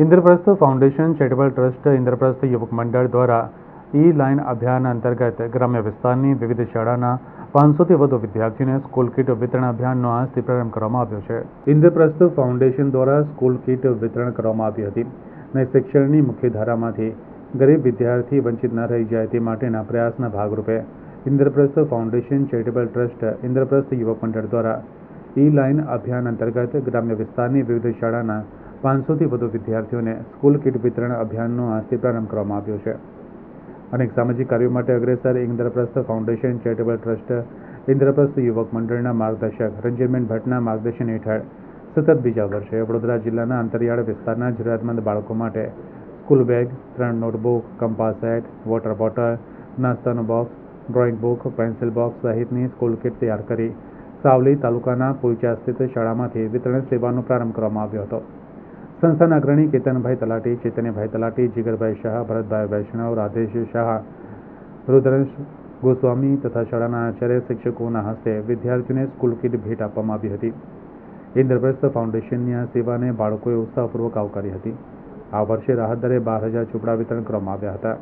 Indraprastha foundation, charitable trust, Indraprastha યુવક મંડળ દ્વારા ઈ લાઇન અભિયાન અંતર્ગત ગ્રામ્ય વિસ્તારની વિવિધ શાળાના પાંચસોથી વધુ વિદ્યાર્થીઓને સ્કૂલ કીટ વિતરણ અભિયાનનો આજથી પ્રારંભ કરવામાં આવ્યો છે. ઇન્દ્રપ્રસ્થ ફાઉન્ડેશન દ્વારા સ્કૂલ કીટ વિતરણ કરવામાં આવી હતી અને શિક્ષણની મુખ્ય ધારામાંથી ગરીબ વિદ્યાર્થી વંચિત ન રહી જાય તે માટેના પ્રયાસના ભાગરૂપે Indraprastha foundation, charitable trust, Indraprastha યુવક મંડળ દ્વારા ઈ લાઇન અભિયાન અંતર્ગત ગ્રામ્ય વિસ્તારની વિવિધ શાળાના પાંચસોથી વધુ વિદ્યાર્થીઓને સ્કૂલ કીટ વિતરણ અભિયાનનો આજથી પ્રારંભ કરવામાં આવ્યો છે. અનેક સામાજિક કાર્યો માટે અગ્રેસર Indraprastha foundation, charitable trust, Indraprastha યુવક મંડળના માર્ગદર્શક, રંજનબેન ભટ્ટના માર્ગદર્શન હેઠળ સતત બીજા વર્ષે વડોદરા જિલ્લાના અંતરિયાળ વિસ્તારના જરૂરિયાતમંદ બાળકો માટે સ્કૂલ બેગ, ત્રણ notebook, compass set, water bottle, નાસ્તાનું box, drawing book, pencil box સહિતની સ્કૂલ કીટ તૈયાર કરી સાવલી તાલુકાના પોઈચા સ્થિત શાળામાંથી વિતરણ સેવાનો પ્રારંભ કરવામાં આવ્યો હતો. સંસ્થાના અગ્રણી કેતનભાઈ તલાટી, ચૈતન્યભાઈ તલાટી, જીગરભાઈ શાહ, ભરતભાઈ વૈષ્ણવ, રાધેશ શાહ, રુદ્રંશ ગોસ્વામી તથા શાળાના આચાર્ય શિક્ષકોના હસ્તે વિદ્યાર્થીઓને સ્કૂલ કીટ ભેટ આપવામાં આવી હતી. ઇન્દ્રપ્રસ્થ ફાઉન્ડેશનની આ સેવાને બાળકોએ ઉત્સાહપૂર્વક આવકારી હતી. આ વર્ષે રાહત દરે બાર હજાર ચોપડા વિતરણ કરવામાં આવ્યા હતા.